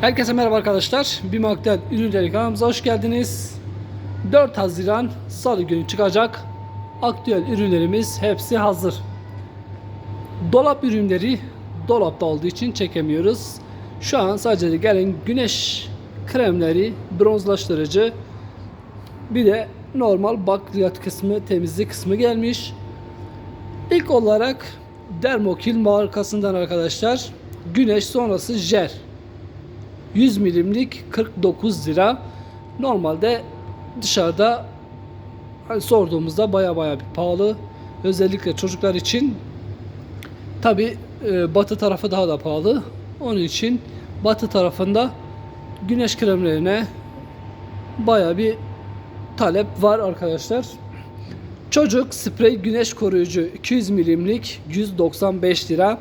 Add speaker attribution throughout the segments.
Speaker 1: Herkese merhaba arkadaşlar. Bimak'tan ürünleri kanalımıza hoş geldiniz. 4 Haziran Salı günü çıkacak. Aktüel ürünlerimiz hepsi hazır. Dolap ürünleri dolapta olduğu için çekemiyoruz. Şu an sadece gelen güneş kremleri, bronzlaştırıcı, bir de normal bakliyat kısmı, temizlik kısmı gelmiş. İlk olarak Dermokil markasından arkadaşlar güneş sonrası jel 100 milimlik 49 lira. Normalde dışarıda hani sorduğumuzda baya baya bir pahalı. Özellikle çocuklar için. Tabi batı tarafı daha da pahalı. Onun için batı tarafında güneş kremlerine baya bir talep var arkadaşlar. Çocuk sprey güneş koruyucu 200 milimlik 195 lira.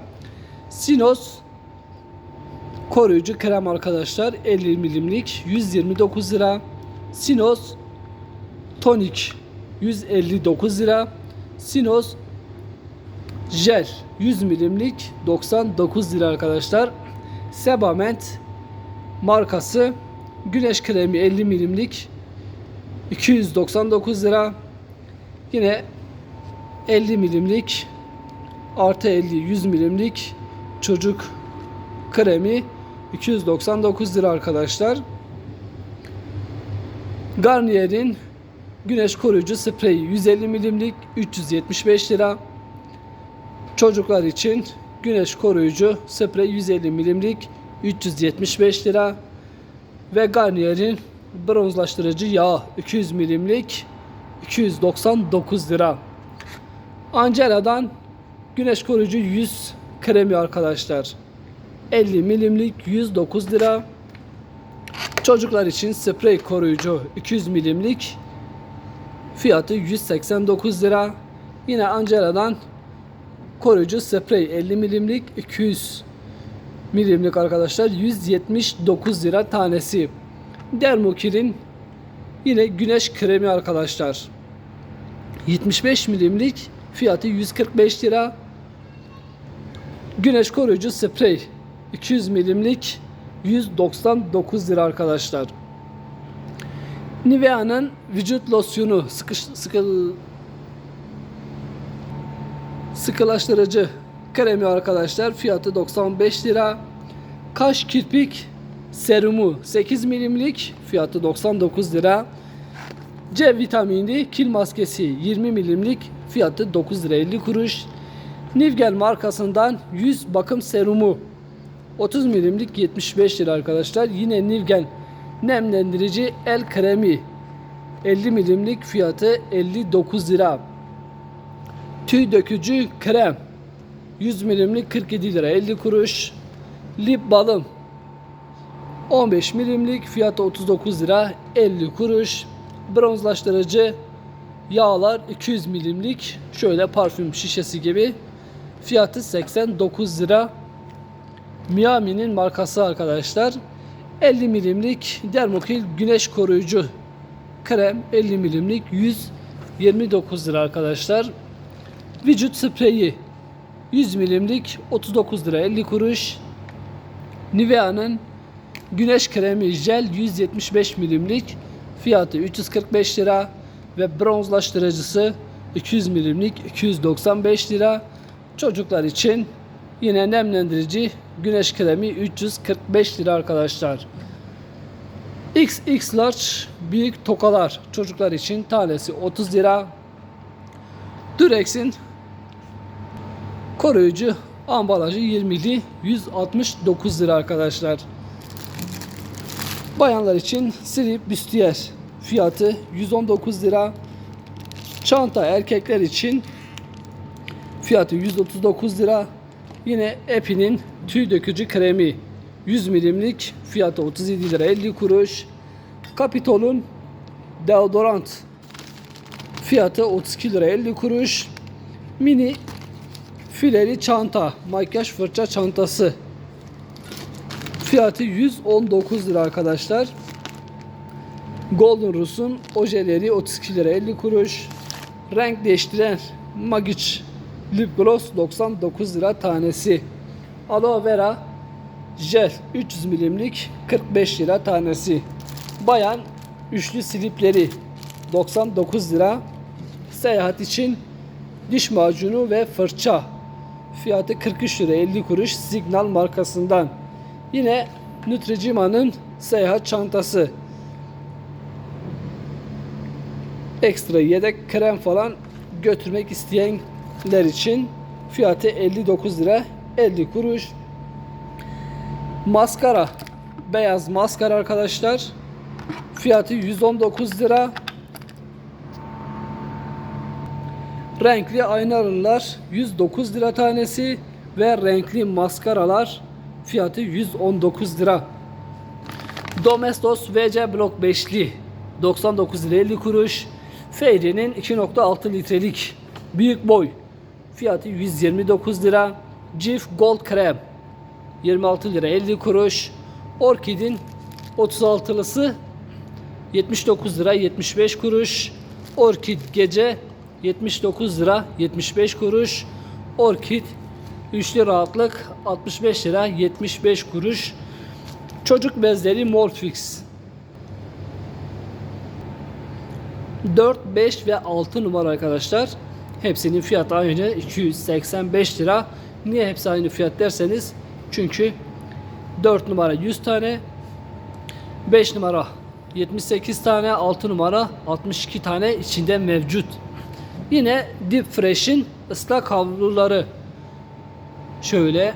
Speaker 1: Sinos koruyucu krem arkadaşlar 50 milimlik 129 lira. Sinos tonik 159 lira. Sinos jel 100 milimlik 99 lira arkadaşlar. Sebament markası güneş kremi 50 milimlik 299 lira. Yine 50 milimlik artı 50 100 milimlik çocuk kremi 299 lira arkadaşlar. Garnier'in güneş koruyucu spreyi 150 milimlik 375 lira. Çocuklar için güneş koruyucu sprey 150 milimlik 375 lira. Ve Garnier'in bronzlaştırıcı yağ 200 milimlik 299 lira. Angela'dan güneş koruyucu yüz kremi arkadaşlar. 50 milimlik 109 lira. Çocuklar için sprey koruyucu 200 milimlik fiyatı 189 lira. Yine Angela'dan koruyucu sprey 50 milimlik 200 milimlik arkadaşlar 179 lira tanesi. Dermokil'in yine güneş kremi arkadaşlar. 75 milimlik fiyatı 145 lira. Güneş koruyucu sprey 200 milimlik 199 lira arkadaşlar. Nivea'nın vücut losyonu sıkış, sıkı, sıkılaştırıcı kremi arkadaşlar fiyatı 95 lira. Kaş kirpik serumu 8 milimlik fiyatı 99 lira. C vitamini kil maskesi 20 milimlik fiyatı 9 lira 50 kuruş. Nivgel markasından 100 bakım serumu 30 milimlik 75 lira arkadaşlar. Yine Nivgel nemlendirici el kremi 50 milimlik fiyatı 59 lira. Tüy dökücü krem 100 milimlik 47 lira 50 kuruş. Lip balım 15 milimlik fiyatı 39 lira 50 kuruş. Bronzlaştırıcı yağlar 200 milimlik şöyle parfüm şişesi gibi fiyatı 89 lira. Miami'nin markası arkadaşlar. 50 milimlik Dermokil güneş koruyucu krem 50 milimlik 129 lira arkadaşlar. Vücut spreyi 100 milimlik 39 lira 50 kuruş. Nivea'nın güneş kremi jel 175 milimlik fiyatı 345 lira ve bronzlaştırıcısı 200 milimlik 295 lira. Çocuklar için yine nemlendirici güneş kremi 345 lira arkadaşlar. XX large büyük tokalar çocuklar için tanesi 30 lira. Durex'in koruyucu ambalajı 20'li 169 lira arkadaşlar. Bayanlar için slip büstiyer fiyatı 119 lira. Çanta erkekler için fiyatı 139 lira. Yine Epi'nin tüy dökücü kremi 100 milimlik fiyatı 37 lira 50 kuruş. Capitol'un deodorant fiyatı 32 lira 50 kuruş. Mini fileli çanta, makyaj fırça çantası fiyatı 119 lira arkadaşlar. Golden Ruse'un ojeleri 32 lira 50 kuruş. Renk değiştiren Magic Lip Gloss 99 lira tanesi. Aloe Vera Jel 300 milimlik 45 lira tanesi. Bayan üçlü slipleri 99 lira. Seyahat için diş macunu ve fırça fiyatı 43 lira 50 kuruş Signal markasından. Yine Nutricima'nın seyahat çantası. Ekstra yedek krem falan götürmek isteyenler için fiyatı 59 lira 50 kuruş. Maskara. Beyaz maskara arkadaşlar. Fiyatı 119 lira. Renkli aynalılar 109 lira tanesi ve renkli maskaralar fiyatı 119 lira. Domestos VC Blok 5'li 99 lira 50 kuruş. Fairy'nin 2.6 litrelik büyük boy fiyatı 129 lira. Cif Gold Krem 26 lira 50 kuruş. Orkid'in 36'lısı 79 lira 75 kuruş. Orkid gece 79 lira 75 kuruş. Orkid üçlü rahatlık 65 lira 75 kuruş. Çocuk bezleri Morfix 4, 5 ve 6 numara arkadaşlar. Hepsinin fiyatı aynı 285 lira. Niye hepsi aynı fiyat derseniz çünkü 4 numara 100 tane 5 numara 78 tane 6 numara 62 tane içinde mevcut. Yine Deep Fresh'in ıslak havluları şöyle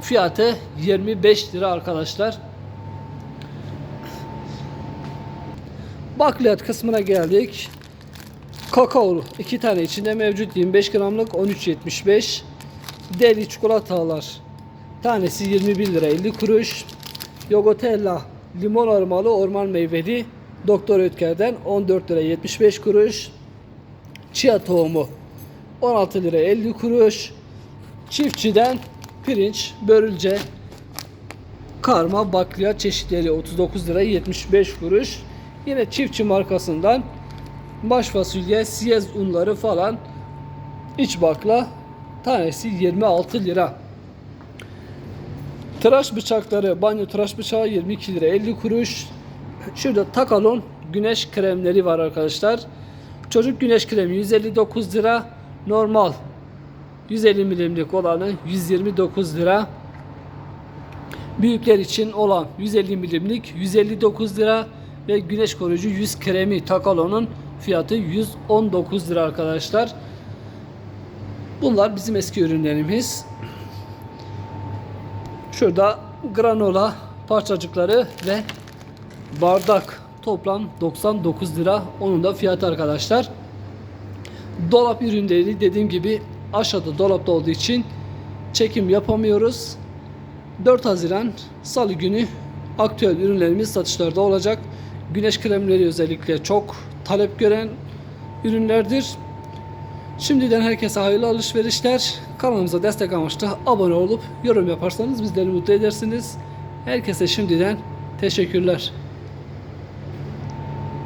Speaker 1: fiyatı 25 lira arkadaşlar. Bakliyat kısmına geldik. Kakao iki tane içinde mevcut 25 gramlık 13.75. Deli çikolatalar tanesi 21 lira 50 kuruş. Yogotella limon aromalı orman meyveli Doktor Ötker'den 14 lira 75 kuruş. Chia tohumu 16 lira 50 kuruş. Çiftçiden pirinç, börülce, karma bakliyat çeşitleri 39 lira 75 kuruş. Yine çiftçi markasından baş fasulye, siyez unları falan iç bakla tanesi 26 lira. Tıraş bıçakları, banyo tıraş bıçağı 22 lira 50 kuruş. Şurada Takalon güneş kremleri var arkadaşlar. Çocuk güneş kremi 159 lira. Normal 150 milimlik olanı 129 lira. Büyükler için olan 150 milimlik 159 lira ve güneş koruyucu 100 kremi Takalon'un fiyatı 119 lira arkadaşlar. Bunlar bizim eski ürünlerimiz. Şurada granola parçacıkları ve bardak toplam 99 lira. Onun da fiyatı arkadaşlar. Dolap ürünleri dediğim gibi aşağıda dolapta olduğu için çekim yapamıyoruz. 4 Haziran Salı günü aktüel ürünlerimiz satışlarda olacak. Güneş kremleri özellikle çok talep gören ürünlerdir. Şimdiden herkese hayırlı alışverişler. Kanalımıza destek amaçlı abone olup yorum yaparsanız bizleri mutlu edersiniz. Herkese şimdiden teşekkürler.